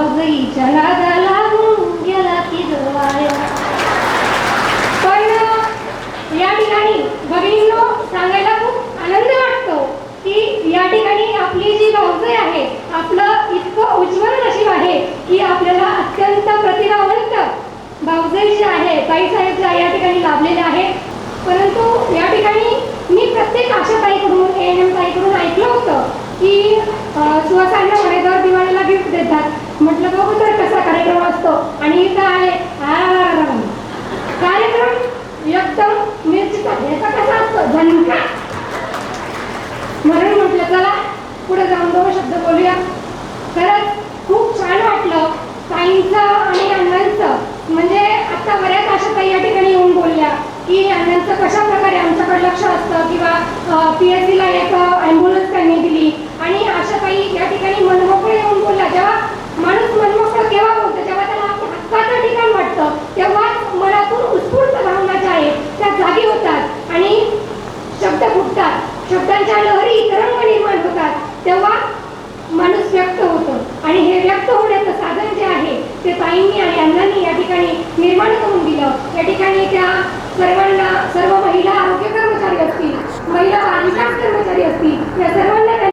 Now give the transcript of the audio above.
भाऊजईच्या नादा लागून गेला की जवाय पण या ठिकाणी भगिनींनो सांगायला खूप आनंद वाटतो की या ठिकाणी आपली जी भाऊजई आहे आपलं इतकं उज्ज्वल नशीब आहे की आपल्याला अत्यंत प्रतिभावंत भाऊजई जे आहे ताईसाहेब ज्या या ठिकाणी लाभलेले आहेत. परंतु या ठिकाणी मी प्रत्येक आशाताईकडून ए एन एम ताईकडून ऐकलं होतं की अं, म्हटलं बघू तर कसा कार्यक्रम असतो. आणि काय कार्यक्रम एकदम मिरची काढण्याचा कसा असतो? झनका म्हणून म्हटलं चला पुढे जाऊन दोन शब्द बोलूया. खरंच खूप छान वाटलं ताईंचं आणि अण्णांचं. म्हणजे आता बऱ्याच अशा ताई या ठिकाणी येऊन बोलल्या की अण्णांचं कशा प्रकारे आमच्याकडे लक्ष असतं किंवा पी एस सीला एक ॲम्ब्युलन्स त्यांनी दिली आणि आशा ताई या ठिकाणी मनमोकळे येऊन बोलल्या जेव्हा माणूस मनमोकळं केव्हा बोलतो जेव्हा त्याला आपल्या हक्काचं ठिकाण वाटतं तेव्हाच मनातून उत्स्फूर्त भावना ज्या आहेत त्या जागी होतात आणि शब्द फुटतात लहरी तरंग निर्माण होतात. तेव्हा माणूस व्यक्त होतो. आणि हे व्यक्त होण्याचं साधन जे आहे ते ताईंनी आणि अण्णांनी या ठिकाणी निर्माण करून दिलं. या ठिकाणी त्या सर्वांना सर्व महिला आरोग्य कर्मचारी असतील महिला बालविकास कर्मचारी असतील